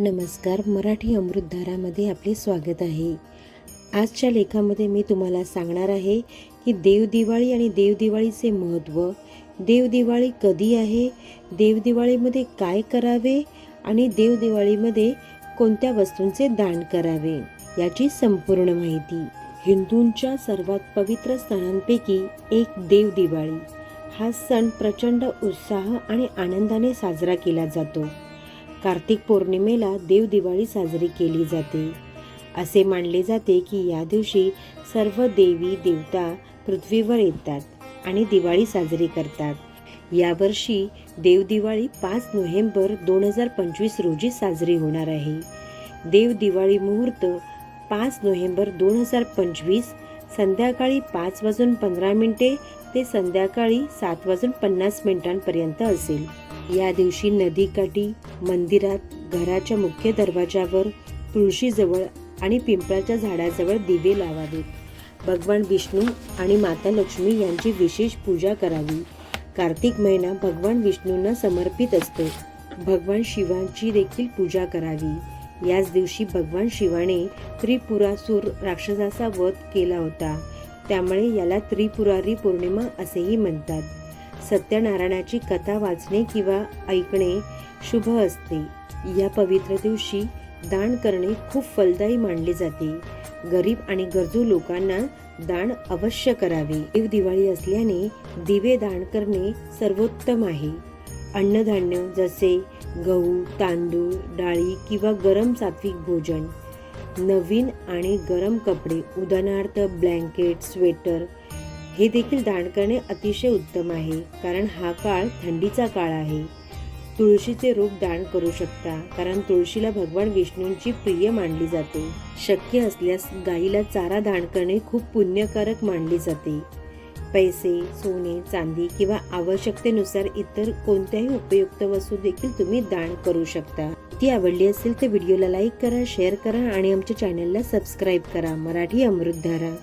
नमस्कार मराठी अमृतधारामध्ये आपले स्वागत आहे. आजच्या लेखामध्ये मी तुम्हाला सांगणार आहे की देवदिवाळी आणि देवदिवाळीचे महत्त्व. देवदिवाळी कधी आहे? देवदिवाळीमध्ये काय करावे? आणि देवदिवाळीमध्ये कोणत्या वस्तूंचे दान करावे? याची संपूर्ण माहिती. हिंदूंच्या सर्वात पवित्र सणांपैकी एक देवदिवाळी. हा सण प्रचंड उत्साह आणि आनंदाने साजरा केला जातो. कार्तिक पौर्णिमेला देवदिवाळी साजरी केली जाते. असे मानले जाते की या दिवशी सर्व देवी देवता पृथ्वीवर येतात आणि दिवाळी साजरी करतात. यावर्षी देवदिवाळी पाच नोव्हेंबर दोन हजार पंचवीस रोजी साजरी होणार आहे. देवदिवाळी मुहूर्त पाच नोव्हेंबर दोन हजार पंचवीस संध्याकाळी पाच वाजून पंधरा मिनिटे ते संध्याकाळी सात वाजून पन्नास मिनिटांपर्यंत असेल. या दिवशी नदीकाठी मंदिरात घराच्या मुख्य दरवाजावर तुळशीजवळ आणि पिंपळाच्या झाडाजवळ दिवे लावावेत. भगवान विष्णू आणि माता लक्ष्मी यांची विशेष पूजा करावी. कार्तिक महिना भगवान विष्णूंना समर्पित असतो. भगवान शिवांची देखील पूजा करावी. याच दिवशी भगवान शिवाने त्रिपुरासूर राक्षसाचा वध केला होता. त्यामुळे याला त्रिपुरारी पौर्णिमा असेही म्हणतात. सत्यनारायणाची कथा वाचणे किंवा ऐकणे शुभ असते. या पवित्र दिवशी दान करणे खूप फलदायी मानले जाते. गरीब आणि गरजू लोकांना दान अवश्य करावे. देव दिवाळी असल्याने दिवे दान करणे सर्वोत्तम आहे. अन्नधान्य जसे गहू तांदूळ डाळी किंवा गरम सात्विक भोजन नवीन आणि गरम कपडे उदाहरणार्थ ब्लँकेट स्वेटर हे देखील दान करणे अतिशय उत्तम आहे. कारण हा काळ थंडीचा काळ आहे. तुळशीचे रूप दान करू शकता कारण तुळशीला भगवान विष्णूंची प्रिय मानली जाते. शक्य असल्यास गाईला चारा दान करणे खूप पुण्यकारक मानले जाते. पैसे सोने चांदी किंवा आवश्यकतेनुसार इतर कोणत्याही उपयुक्त वस्तू देखील तुम्ही दान करू शकता. ती आवडली असेल तर व्हिडिओला लाईक करा शेअर करा आणि आमच्या चॅनलला सबस्क्राईब करा. मराठी अमृतधारा